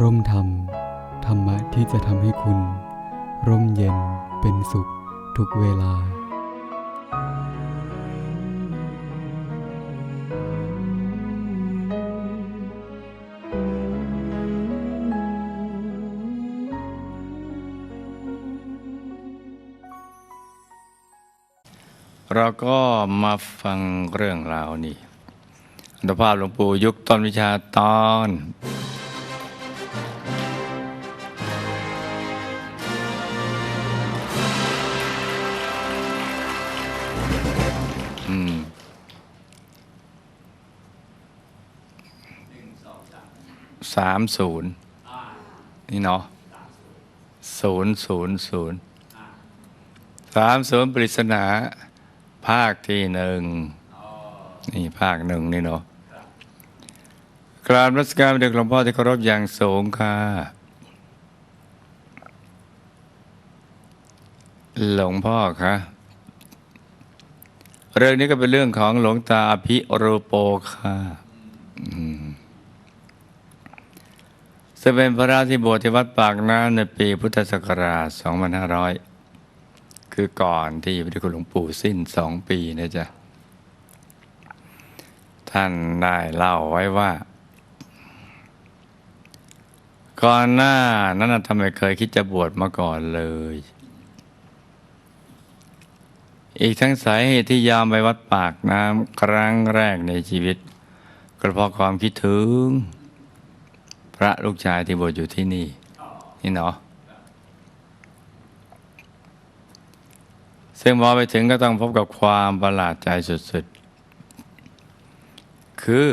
ร่มธรรม ธรรมะที่จะทำให้คุณ ร่มเย็นเป็นสุขทุกเวลา เราก็มาฟังเรื่องราวนี่อัตภาพหลวงปู่ยุคต้นวิชาตอน สามศูนย์นี่เนาะศูนย์ศูนย์ศูนย์สามศูนย์ปริศนาภาคที่หนึ่งนี่ภาคหนึ่งนี่เนาะกราบรัชการเด็กหลวงพ่อที่เคารพอย่างสูงค่ะ หลวงพ่อคะเรื่องนี้ก็เป็นเรื่องของหลวงตาอภิโรโปค่ะอืม ซึ่งเป็นพระราชที่บวชที่วัดปากน้ำในปีพุทธศักราช 2500 คือก่อนที่พระดชคุณหลวงปู่สิ้นสองปีนะจ๊ะ ท่านได้เล่าไว้ว่า ก่อนหน้านั้นทำไมเคยคิดจะบวชมาก่อนเลย อีกทั้งสาเหตุที่ยามไปวัดปากน้ำครั้งแรกในชีวิต ก็เพราะความคิดถึง พระลูกชายที่บวชอยู่ที่นี่ นี่เนาะซึ่งพอไปถึงก็ต้องพบกับความประหลาดใจสุดๆ คือ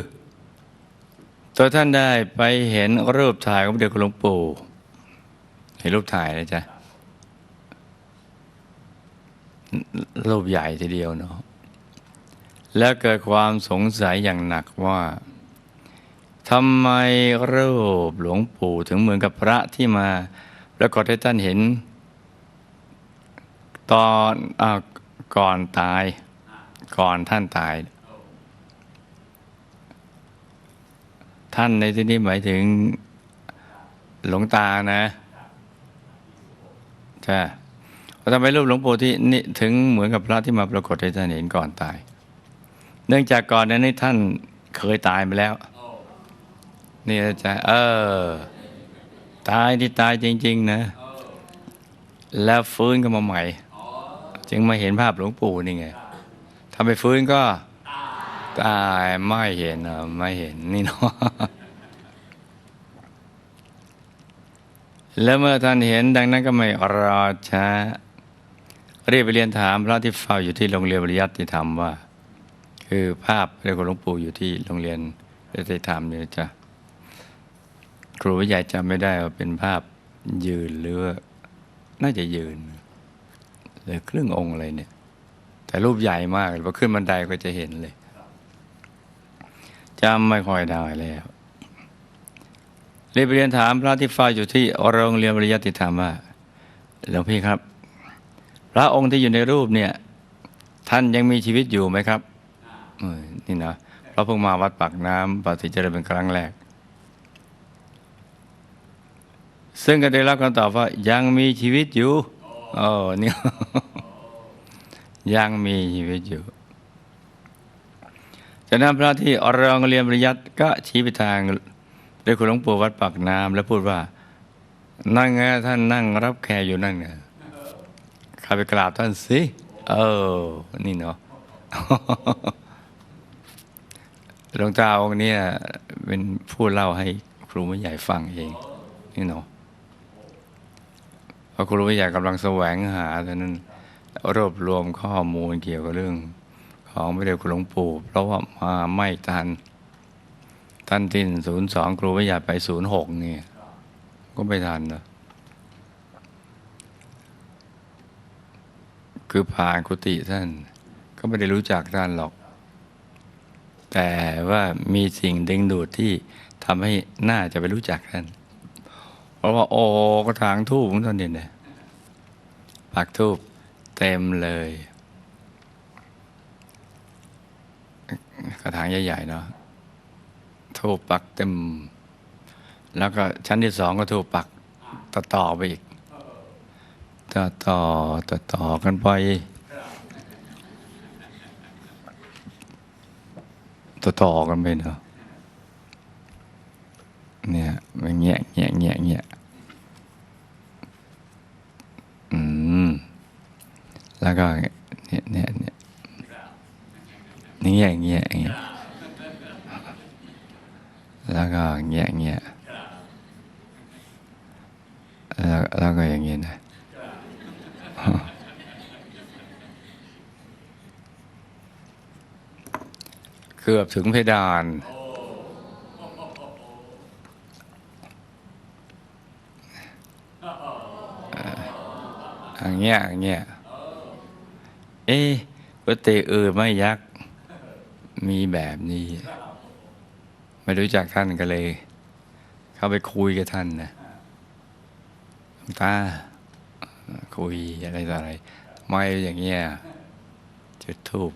ตัวท่านได้ไปเห็นรูปถ่ายของเดชคุณหลวงปู่ เห็นรูปถ่ายนะจ๊ะ รูปใหญ่ทีเดียวเนาะแล้วเกิดความสงสัยอย่างหนักว่า ทำไมรูปหลวงปู่ถึงเหมือนกับพระที่มาปรากฏให้ท่านเห็น ตอนอก่อนตาย ก่อนท่านตาย ท่านในที่นี้หมายถึงหลวงตานะใช่ทำไมรูปหลวงปู่ที่นี่ถึงเหมือนกับพระที่มาปรากฏให้ท่านเห็นก่อนตาย เนื่องจากก่อนนั้นท่านเคยตายไปแล้ว นี่นะจ๊ะเออ ตายที่ตายจริง ๆ นะ แล้วฟื้นก็มาใหม่ จึงมาเห็นภาพหลวงปู่นี่ไงถ้าไปฟื้นก็ตายไม่เห็นไม่เห็นนี่เนาะแล้วเมื่อท่านเห็นดังนั้นก็ไม่รอช้าเรียบไปเรียนถามพระที่เฝ้าอยู่ที่โรงเรียนปริยัติธรรมว่า คือภาพพระหลวงปู่อยู่ที่โรงเรียนปริยัติธรรมเนี่ยจ้ะ ครูวิใหญ่จำไม่ได้ว่าเป็นภาพยืนหรือน่าจะยืนหรือครึ่งองค์อะไรเนี่ย แต่รูปใหญ่มากพอขึ้นบันไดก็จะเห็นเลยจำไม่ค่อยได้แล้วเรียไปเรียนถามพระที่ฝ้าอยู่ที่โรงเรียนปริยัติธรรมว่าหลวงพี่ครับ พระองค์ที่อยู่ในรูปเนี่ย ท่านยังมีชีวิตอยู่ไหมครับนี่นะเราเพิ่งมาวัดปากน้ำปฏิเจริเป็นครั้งแรก ซึ่งก็ได้รับคำตอบว่า ยังมีชีวิตอยู่โอ้เนี่ยยังมีชีวิตอยู่จากนั้นพระที่อรองเรียนปริยัติก็ชี้ไปทางด้วยคุณหลวงปู่วัดปากน้ำแล้วพูดว่า นั่งไงท่านนั่งรับแขกอยู่นั่นไงข้าไปกราบท่านสิเออ นี่เนาะหลวงตาองค์นี้เป็นผู้เล่าให้ครูไม่ใหญ่ฟังเอง นี่เนาะ ราะครูวิทยากำลังแสวงหาตอนนั้นรวบรวมข้อมูลเกี่ยวกับเรื่อง ของพระเดชคุณหลวงปู่ เพราะว่ามาไม่ทัน ท่านทิ้นศูนย์สองครูวิทยาไปศูนย์หกนี่ก็ไม่ทันนะคือผ่านกุฏิท่านก็ไม่ได้รู้จักท่านหรอก แต่ว่ามีสิ่งดึงดูดที่ทำให้น่าจะไปรู้จักท่าน เพราะว่าโอ้กระถางทูบของท่านเนี่ยปักทูบเต็มเลยกระถางใหญ่ๆเนาะทูบปักเต็ม แล้วก็ชั้นที่สองก็ถูกปักต่อต่อไปอีกต่อต่อต่อต่อกันไปต่อต่อกันไปเนาะ เนี่ยมันเงี้ยเงี้ยเงี้ยเงี้ยอืมแล้วก็เนี่ยเนี่ยเนี่ยเนี่ยเงี้ยเงี้ยแล้วก็เงี้ยเงี้ยแล้วแล้วก็อย่างเงี้ยนะเกือบถึงเพดาน อย่าง เงี้ยอย่างเงี้ยเอ๊ะปกติเออไม่ยักษ์มีแบบนี้ ไม่รู้จักท่านก็เลย เข้าไปคุยกับท่านนะหลวงตาคุยอะไรต่ออะไร ไม่อย่างเงี้ยจุดทูบ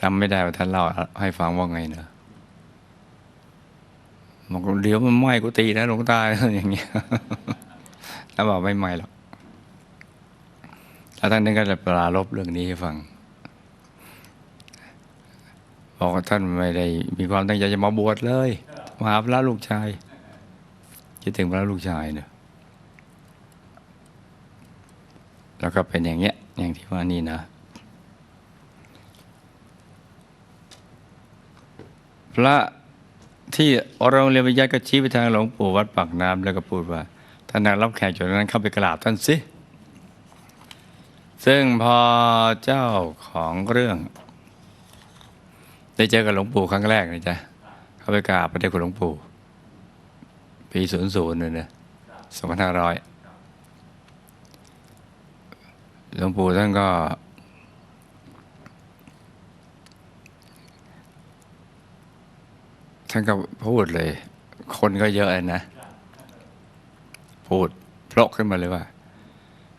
จำไม่ได้ว่าท่านเล่าให้ฟังว่าไงเนอะบอกเดี๋ยวมันไหม้กุฏินะหลวงตาอย่างเงี้ยแล้วบอกไม่ไหม้หรอก แล้วท่านนั้นก็จะปราลบเรื่องนี้ให้ฟังบอกว่าท่านไม่ได้มีความตั้งใจจะมาบวชเลยมาหาพระลูกชายคิดถึงพระลูกชายเนอะแล้วก็เป็นอย่างเงี้ยอย่างที่ว่านี่นะ พระที่โรงเรียนวิทยาก็ชี้ไปทางหลวงปู่วัดปากน้ำแล้วก็พูดว่าท่านนักรับแขกจากนั้นเข้าไปกราบท่านสิ ซึ่งพอเจ้าของเรื่อง ได้เจอกับหลวงปู่ครั้งแรกนะจ๊ะเขาไปกราบพระเดชคุณหลวงปู่ปีศูนย์ศูนย์เลยนะสองพันห้าร้อยหลวงปู่ท่านก็ท่านก็พูดเลย คนก็เยอะเลยนะ พูดพลกขึ้นมาเลยว่า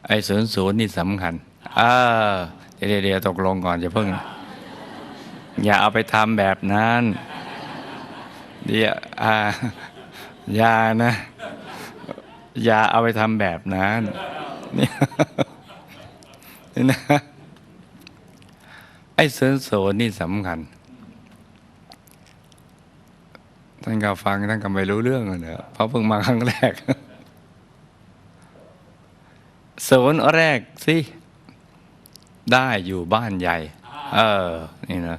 ไอ้ศูนย์ศูนย์นี่สำคัญอ่าเดี๋ยวเดี๋ยวตกลงก่อนจะเพิ่ง อย่าเอาไปทำแบบนั้น เดี๋ยวอ่าอย่านะ อย่าเอาไปทำแบบนั้นนี่นะไอ้ศูนย์ศูนย์นี่สำคัญท่านก็ฟังท่านก็ไม่รู้เรื่องอะเนอะเพราะเพิ่งมาครั้งแรก ศูนย์แรกสิได้อยู่บ้านใหญ่ เออ นี่นะ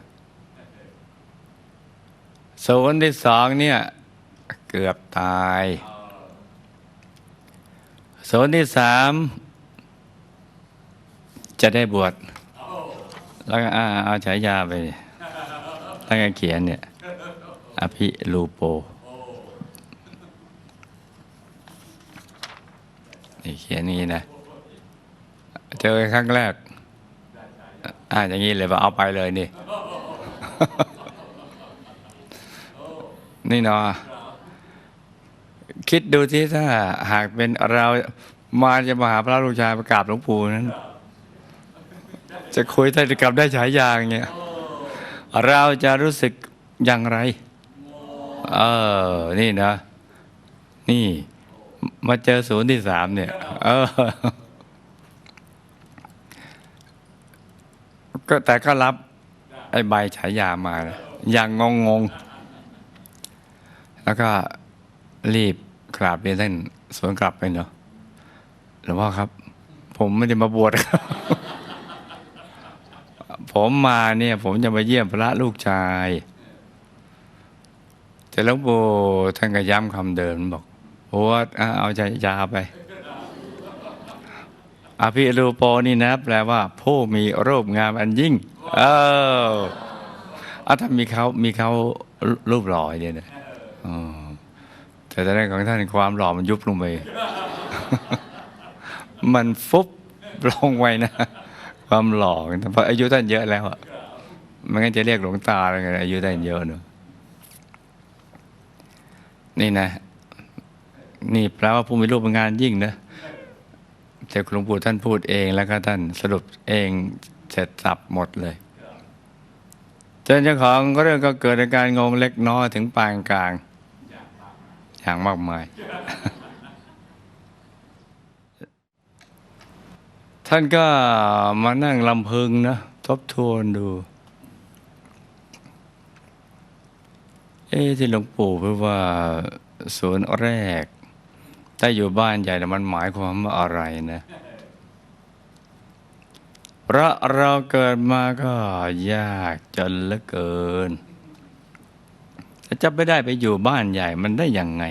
ศูนย์ที่สองเนี่ย เกือบตายศูนย์ที่สามจะได้บวชแล้วก็อ่าเอาฉายาไปตั้งแต่เขียนเนี่ย อภิลูโปนี่เขียนอย่างนี้นะเจ อครั้งแรกอ่าอย่างนี้เลยว่าเอาไปเลยนี่ นี่เนาะคิดดูที่ถ้าหากเป็นเรามาจะมาหาพระลูกชายประกาบหลวงปู่นั้น จะคุยได้กับได้ฉายาอย่างเงี้ยเราจะรู้สึกอย่างไร เออ นี่นะ นี่ มาเจอศูนย์ที่สามเนี่ย เออ ก็แต่ก็รับไอ้ใบฉายามา อย่างงงงๆแล้วก็รีบกราบเรียนท่านสวนกลับไปเนาะหลวงพ่อครับ ผมไม่ได้มาบวชครับ ผมมาเนี่ย ผมจะมาเยี่ยมพระลูกชายแต่หลวงปู่ท่านก็ย้ำคำเดิมบอกโอ้เอาใจยาไป อภิรูโปนี่นะ แปลว่า ผู้มีรูปงามอันยิ่ง เออเอาถ้ามีเขามีเขารูปหล่อเนี่ยนะอ๋อแต่ตอนแรกของท่านความหล่อมันยุบลงไป มันฟุบลงไว้นะ ความหล่อเพราะอายุท่านเยอะแล้วอะมันก็จะเรียกหลวงตาอะไรกันอายุท่านเยอะเนอะนี่นะ นี่แปลว่าผู้มีรูปงานยิ่งนะ แต่หลวงปู่ท่านพูดเองแล้วก็ท่านสรุปเองเสร็จสับหมดเลยจนเจ้าของเรื่องก็เกิดอาการงงเล็กน้อยถึงปานกลาง อย่างมากมาย ท่านก็มานั่งลำพึงนะทบทวนดู เอ๊ที่หลวงปู่พูดว่าสวนแรก ถ้าอยู่บ้านใหญ่น่ะมันหมายความว่าอะไรนะเพราะเราเกิดมาก็ยากจนเหลือเกินจะไม่ได้ไปอยู่บ้านใหญ่มันได้ยังไง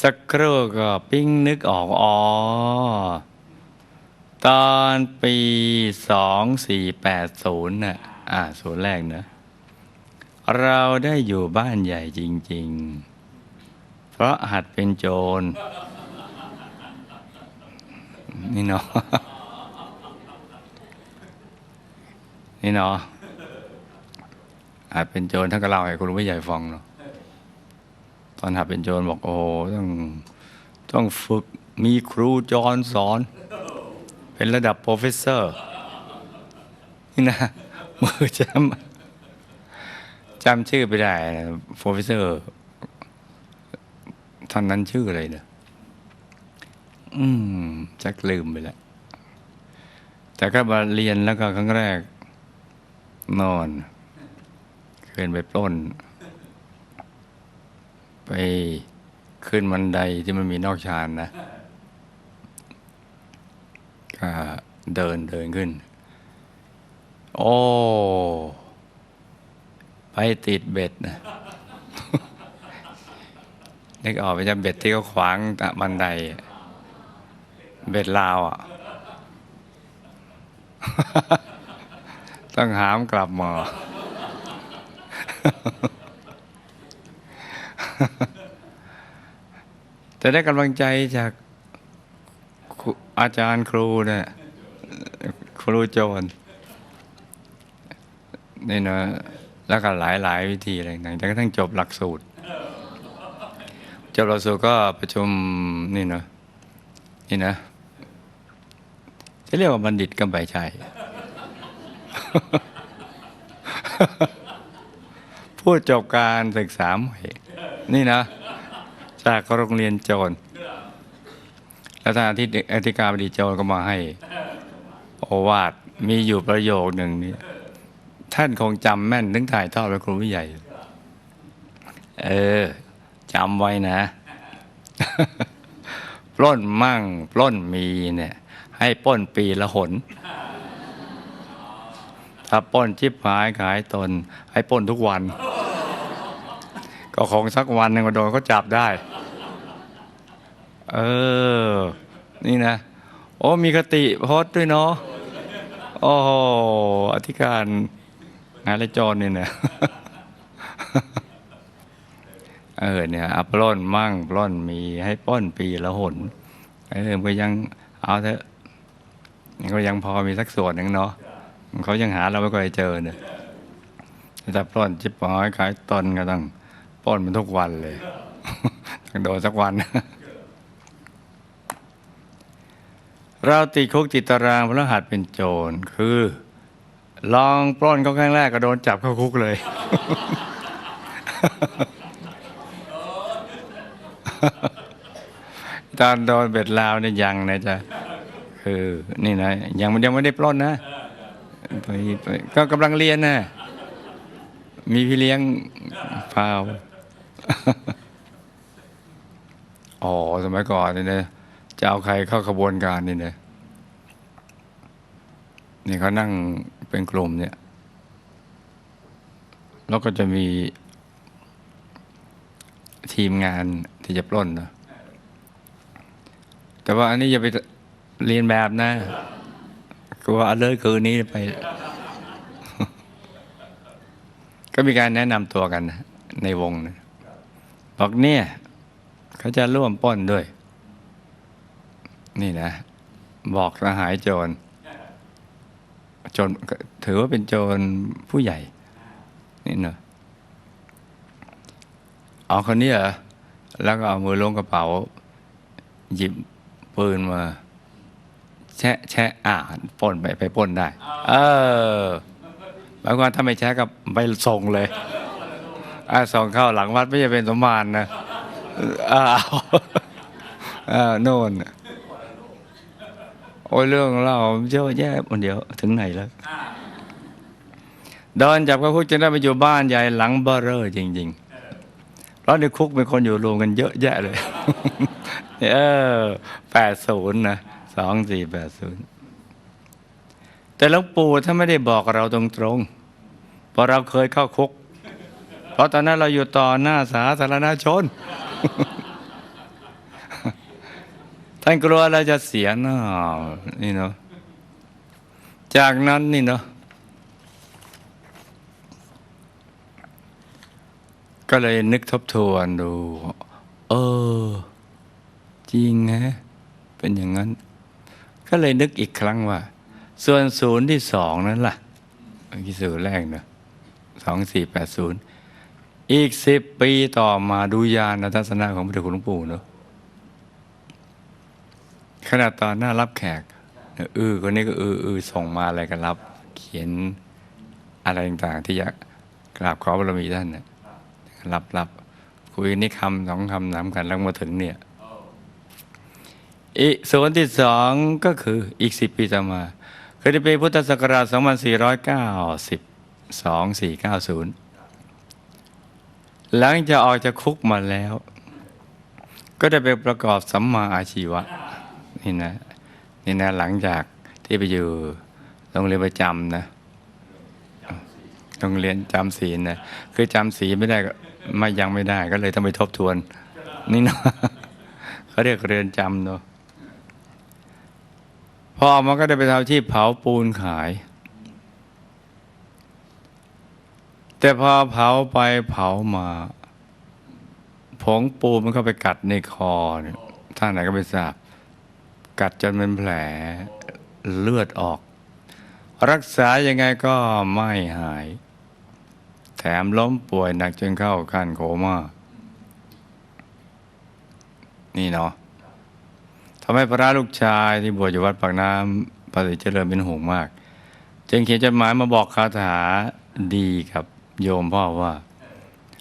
สักครู่ก็ปิ้งนึกออกอ๋อตอนปีสองสี่แปดศูนย์น่ะอ่าศูนย์แรกเนะเราได้อยู่บ้านใหญ่จริง ๆ ราะหัดเป็นโจร นี่เนาะนี่เนาะอาจเป็นโจรท่านก็เล่าให้คุณผู้ใหญ่ฟังเนาะตอนหัดเป็นโจรบอกโอ้ต้องต้องฝึกมีครูจรสอน เป็นระดับโปรเฟสเซอร์นี่นะมือจำจำชื่อไปได้โปรเฟสเซอร์ ท่านนั้นชื่ออะไรเนอะอืมจักลืมไปแล้ว แต่ก็มาเรียนแล้วก็ครั้งแรก นอนเกินไปปล้น ไปขึ้นบันไดที่มันมีนอกชานนะก็เดินเดินขึ้น โอ้ ไปติดเบ็ดนะ นึกออกไปจะเบ็ดที่เขาขวางบันได เบ็ดลาวอะ ต้องหามกลับหมาแต่ได้กำลังใจจากอาจารย์ครูเนี่ยครูโจรนี่เนะแล้วก็หลายหลายๆวิธีอะไรต่างๆจนกระทั่งจบหลักสูตร จบหลักสูตรก็ประชุมนี่เนอะนี่นะ จะเรียกว่าบัณฑิตก็ไม่ใช่ผู้จบการศึกษาใหม่นี่นะ จากโรงเรียนโจรแล้วท่านอาทิตย์อธิการบดีโจรก็มาให้ โอวาทมีอยู่ประโยคหนึ่งนี่ท่านคงจำแม่น ถึงถ่ายทอดไปครูผู้ใหญ่ เออ จำไว้นะ ปล้นมั่ง ปล้นมีเนี่ย ให้ปล้นปีละหน ถ้าปล้นชิบหายขายตน ให้ปล้นทุกวัน ก็คงสักวันหนึ่งก็โดนเขาจับได้ เออ นี่นะ โอ้มีคติพสต์ด้วยเนาะโอ้อธิการงานและจรเนี่นะ เออเนี่ยอาปล้นมั่งปล้นมีให้ป้นปีละหนเออก็ยังเอาเถอะก็ยังพอมีสักส่วนหนึ่งเนาะเขายังหาเราไม่ค่อยเจอเนี่ยแต่ปล้นจิบปอยขายตนก็ต้องปล้นมันทุกวันเลยต้องโดนสักวัน เราติดคุกติดตารางพระหัสเป็นโจรคือ ลองปล้นเขาครั้งแรกก็โดนจับเข้าคุกเลย ตอนโดนเบ็ดลาวเนี่ยยังนะจ๊ะคือนี่นะยังมันยังไม่ได้ปล้นนะไปไปก็กำลังเรียนนะมีพี่เลี้ยงพาวอ๋อสมัยก่อนนี่นะจะเอาใครเข้าขบวนการนี่นะนี่เขานั่งเป็นกลุ่มเนี่ย แล้วก็จะมีทีมงาน ที่จะปล้นนะแต่ว่าอันนี้อย่าไปเรียนแบบนะกลัวอันเลยคืนนี้ไป ก็มีการแนะนำตัวกันนะในวงนะบอกเนี่ย เขาจะร่วมป้นด้วย นี่นะ บอกสหายโจรโจรถือว่าเป็นโจรผู้ใหญ่ นี่เนอะเอาคนนี้เหรอ แล้วก็เอามือลงกระเป๋า หยิบปืนมา แชะแชะอ่าปล้นไปไปปล้นได้ เออหมายความว่าถ้าไม่แชะก็ไปส่งเลยอ่าส่องเข้าหลังวัดไม่ใช่เป็นสมภารนะอ้าวอ้าวโน่นโอ้ยเรื่องเล่าเยอะแยะหมดเดี๋ยวถึงไหนแล้วโดนจับเข้าคุกจนได้ไปอยู่บ้านใหญ่หลังเบอร์เรอจริง ๆ เพราะในคุกเป็นคนอยู่รวมกันเยอะแยะเลย เออแปดศูนย์นะสองสี่แปดศูนย์แต่หลวงปู่ถ้าไม่ได้บอกเราตรงๆเพราะเราเคยเข้าคุก เพราะตอนนั้นเราอยู่ต่อหน้าสาธารณชน ท่านกลัวเราจะเสียหน้านี่เนาะจากนั้นนี่เนาะ ก็เลยนึกทบทวนดู เออ จริงฮะเป็นอย่างนั้น ก็เลยนึกอีกครั้งว่า ส่วนศูนย์ที่สองนั้นล่ะอกี้ศูนย์แรกเนอะสองสี่แปดศูนย์อีกสิบปีต่อมาดูยานทัศนะของพระเดชคุณหลวงปู่เนอะขนาดตอนหน้ารับแขกเออคนนี้ก็เออเออส่งมาอะไรกันรับ เขียนอะไรต่างๆที่อยากกราบขอบารมีท่านเนี่ย รับรับคุยนี่คำสองคำสามกันแล้วมาถึงเนี่ยอีกส่วนที่สองก็คืออีกสิบปีต่อมา คือในปีพุทธศักราช 2490 2490 หลังจากออกจากคุกมาแล้ว ก็ได้ไปประกอบสัมมาอาชีวะ นี่นะ นี่นะหลังจากที่ไปอยู่โรงเรียนประจำนะโรงเรียนจำศีลนะ คือจำศีลไม่ได้ก็ ไม่ยังไม่ได้ก็เลยต้องไปทบทวน นี่เนาะเขาเรียกเรือนจำเนาะพอออกมาก็ได้ไปทำอาชีพเผาปูนขาย แต่พอเผาไปเผามาผงปูนมันก็ไปกัดในคอเนี่ยท่านไหนก็ไปทราบ กัดจนเป็นแผลเลือดออก รักษายังไงก็ไม่หาย แถมล้มป่วยหนักจนเข้าขั้นโคม่านี่เนาะทำให้พระลูกชายที่บวชอยู่วัดปากน้ำปฏิเจริญเป็นห่วงมาก จึงเขียนจดหมายมาบอกคาถาดีกับโยมพ่อว่า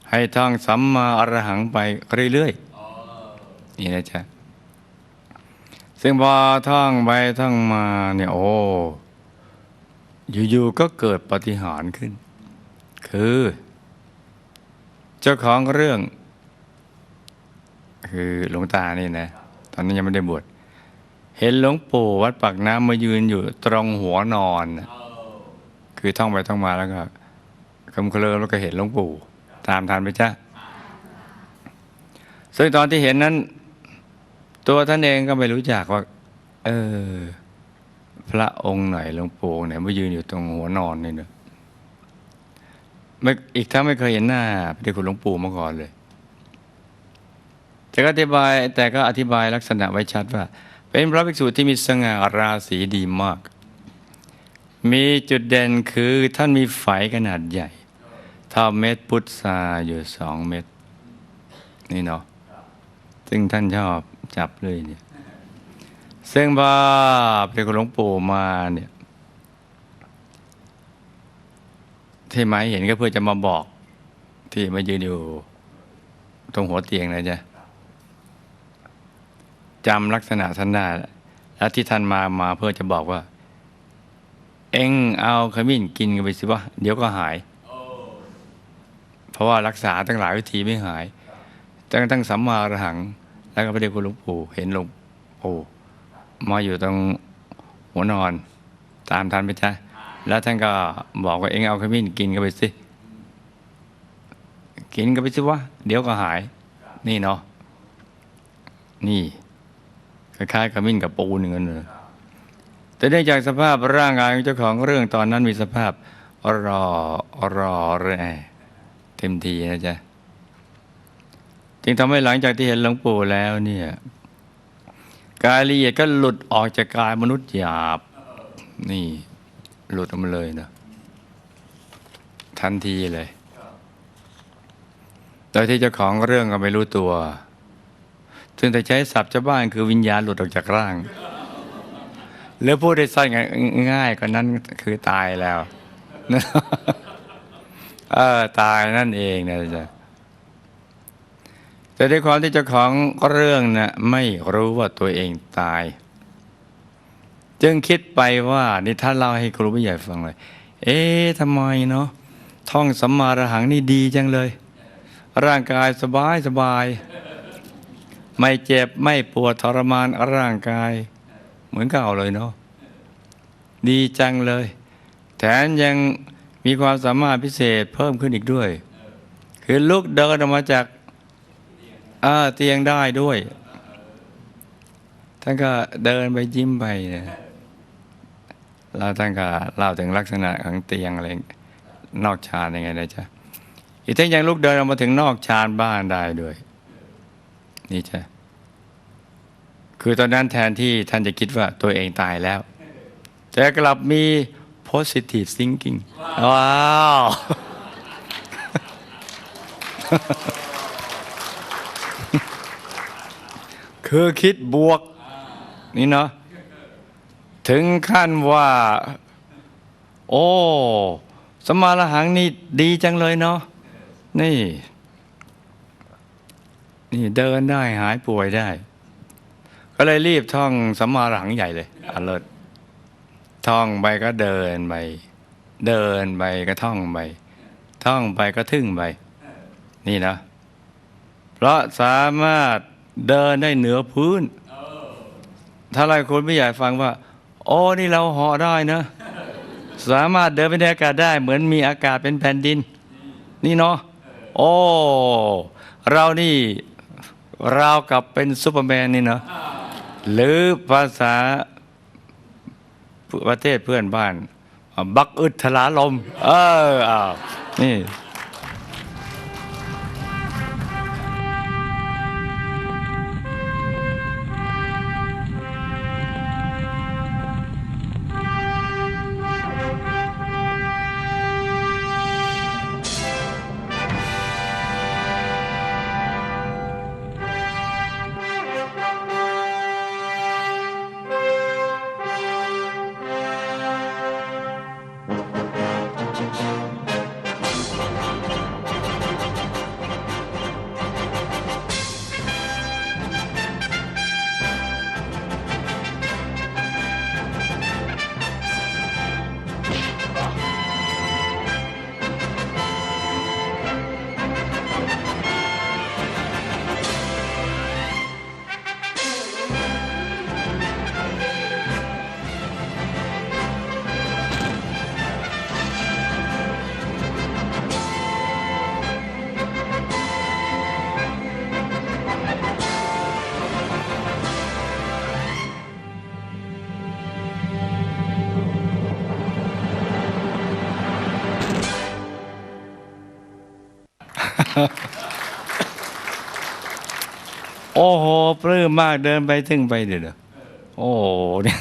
ให้ท่องสัมมาอรหังไปเรื่อยๆนี่นะจ๊ะซึ่งพอท่องไปท่องมาเนี่ยโอ้อยู่ๆก็เกิดปฏิหารขึ้น คือ เจ้าของเรื่อง คือหลวงตานี่นะ ตอนนี้ยังไม่ได้บวชเห็นหลวงปู่วัดปากน้ำมายืนอยู่ตรงหัวนอน คือท่องไปท่องมาแล้วก็คำเคลิมแล้วก็เห็นหลวงปู่ ตามทันไปจ้ะซึ่งตอนที่เห็นนั้น ตัวท่านเองก็ไม่รู้จักว่า เออ พระองค์ไหนหลวงปู่ไหนมายืนอยู่ตรงหัวนอนนี่เนอะ ไม่อีกทั้งไม่เคยเห็นหน้าพระเดชคุณหลวงปู่มาก่อนเลยจะก็อธิบายแต่ก็อธิบายลักษณะไว้ชัดว่า เป็นพระภิกษุที่มีสง่าราศีดีมาก มีจุดเด่นคือท่านมีไฝขนาดใหญ่ เท่าเม็ดพุทราอยู่สองเม็ดนี่เนาะซึ่งท่านชอบจับเลยเนี่ยซึ่งพอเป็นหลวงปู่มาเนี่ย ที่หมาเห็นก็เพื่อจะมาบอกที่มายืนอยู่ตรงหัวเตียงนะจ๊ะจำลักษณะท่านได้แล้วที่ท่านมามาเพื่อจะบอกว่า เอ็งเอาขมิ้นกินกันไปสิวะเดี๋ยวก็หาย เพราะว่ารักษาตั้งหลายวิธีไม่หายตั้งตั้งสัมมาอรหัง แล้วก็พระเดชคุณหลวงปู่เห็นหลวงปู่มาอยู่ตรงหัวนอน ตามทันไปจ้ะ แล้วท่านก็บอกว่าเองเอาขมิ้นกินกันไปสิ กินกันไปสิวะเดี๋ยวก็หาย นี่เนาะนี่คล้ายๆกับมิ้นกับปูนอย่างนั้นเลยแต่เนื่องจากสภาพร่างกายของเจ้าของเรื่องตอนนั้นมีสภาพรอรอแรเต็มทีนะจ๊ะจึงทำให้หลังจากที่เห็นหลวงปู่แล้วเนี่ยกายละเอียดก็หลุดออกจากกายมนุษย์หยาบนี่ หลุดออกมาเลยนะทันทีเลย โดยที่เจ้าของเรื่องก็ไม่รู้ตัว ซึ่งแต่ใช้ศัพท์ชาวบ้านคือวิญญาณหลุดออกจากร่าง หรือพูดได้สั้นง่ายกว่านั้นคือตายแล้วเออตายนั่นเองนะจ๊ะแต่ด้วยความที่เจ้าของเรื่องน่ะไม่รู้ว่าตัวเองตาย จึงคิดไปว่านี่ท่านเล่าให้ครูผู้ใหญ่ฟังเลย เอ๊ะทำไมเนาะท่องสัมมาระหังนี่ดีจังเลย ร่างกายสบายสบาย ไม่เจ็บไม่ปวดทรมานร่างกาย เหมือนเก่าเลยเนาะดีจังเลย แถมยังมีความสามารถพิเศษเพิ่มขึ้นอีกด้วย คือลุกเดินออกมาจากอ่าเตียงได้ด้วย ท่านก็เดินไปยิ้มไปเนี่ย แล้วท่านก็เล่าถึงลักษณะของเตียงอะไรนอกชานยังไงนะจ๊ะอีกทั้งยังลุกเดินออกมาถึงนอกชานบ้านได้ด้วย นี่จ้ะคือตอนนั้นแทนที่ท่านจะคิดว่าตัวเองตายแล้ว แต่กลับมี positive thinking ว้าวคือคิดบวก นี่เนาะ ถึงขั้นว่า โอ้สมมาละหังนี่ดีจังเลยเนาะนี่ นี่เดินได้หายป่วยได้ ก็เลยรีบท่องสมมาละหังใหญ่เลยอเลิศท่องไปก็เดินไปเดินไปก็ท่องไปท่องไปก็ทึ่งไปนี่นะ เพราะสามารถเดินได้เหนือพื้นถ้าหลายคนไม่อยากฟังว่า โอ้นี่เราหาะได้นะสามารถเดินไปในอากาศได้ เหมือนมีอากาศเป็นแผ่นดิน นี่เนาะโอ้เรานี่ราวกับเป็นซูเปอร์แมนนี่เนาะหรือภาษาประเทศเพื่อนบ้าน บักอึดทลาลม เอออ้านี่ ปลื้มมากเดินไปถึงไปเดี๋ยวโอ้โหเนี่ย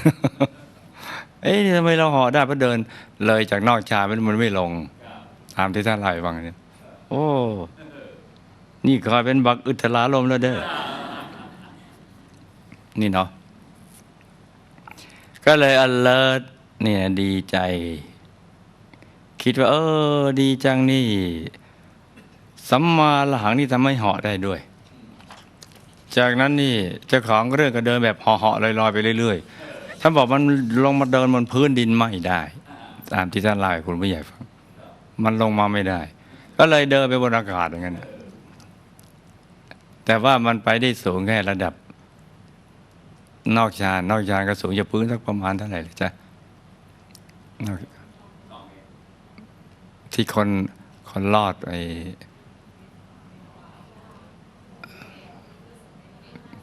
เอ๊ะทำไมเราหาะได้เพราะเดิน เลยจากนอกชานมันมันไม่ลง ตามที่ท่านเล่าให้ฟังเนี่ยโอ้ นี่คอยเป็นบักอึทลาลมแล้วเด้อนี่เนาะก็เลย alert เนี่ยดีใจ คิดว่า เออ ดีจังนี่สัมมาละหังนี่ทำให้เหาะได้ด้วย จากนั้นนี่เจ้าของเรื่องก็เดินแบบหาะๆลอยๆไปเรื่อยๆท่านบอกมันลงมาเดินบนพื้นดินไม่ได้ ตามที่ท่านเล่าให้คุณผู้ใหญ่ฟังมันลงมาไม่ได้ ก็เลยเดินไปบนอากาศอย่างนั้นแต่ว่ามันไปได้สูงแค่ระดับ นอกชานนอกชานก็สูงจากพื้นสักประมาณเท่าไหร่จ๊ะที่คนคนรอดไอ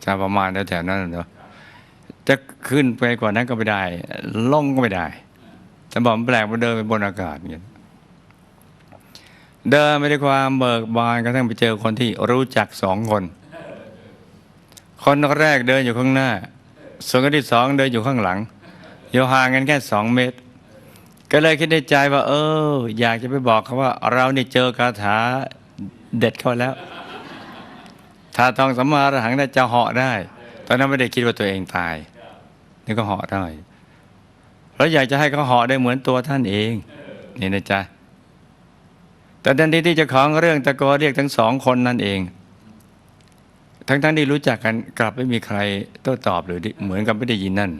จะประมาณแถวๆนั้นเนาะจะขึ้นไปกว่านั้นก็ไม่ได้ ล่องก็ไม่ได้แต่บอกแปลกมันเดินไปบนอากาศเงี้ยเดินไปด้วยความเบิกบานกระทั่งไปเจอคนที่รู้จักสองคน คนแรกเดินอยู่ข้างหน้า ส่วนคนที่สองเดินอยู่ข้างหลังอยู่ห่างกันแค่สองเมตร ก็เลยคิดในใจว่า เออ อยากจะไปบอกเขาว่า เราเนี่เจอคาถาเด็ดเข้าแล้ว ถ้าทองสัมมาอรหังได้จะเหาะได้ ตอนนั้นไม่ได้คิดว่าตัวเองตายนี่ก็เหาะได้เพราะอยากจะให้เขาเหาะได้เหมือนตัวท่านเอง นี่นะจ๊ะแต่ทันทีที่จ้าของเรื่องตะโกเรียกทั้งสองคนนั่นเอง ทั้งๆที่รู้จักกันกลับไม่มีใครโต้ตอบหรือเหมือนกับไม่ได้ยินนั่น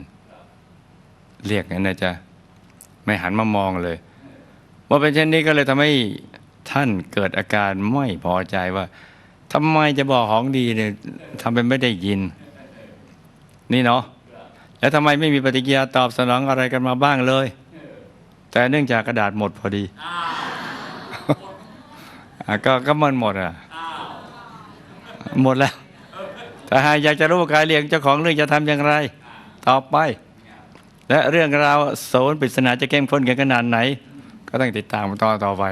เรียกงั้นนะจ๊ะไม่หันมามองเลยว่าเป็นเช่นนี้ก็เลยทำให้ท่านเกิดอาการไม่พอใจว่า ทำไมจะบอกของดีเนี่ยทำเป็นไม่ได้ยิน นี่เนาะแล้วทำไมไม่มีปฏิกิริยาตอบสนองอะไรกันมาบ้างเลย แต่เนื่องจากกระดาษหมดพอดีก็ก็มันหมดอะหมดแล้วถ้าหากอยากจะรู้การเรียงเจ้าของเรื่องจะทำอย่างไร ต่อไป และเรื่องราวโสนปริศนาจะเข้มข้นกันขนาดไหน ก็ต้องติดตามตอนต่อไป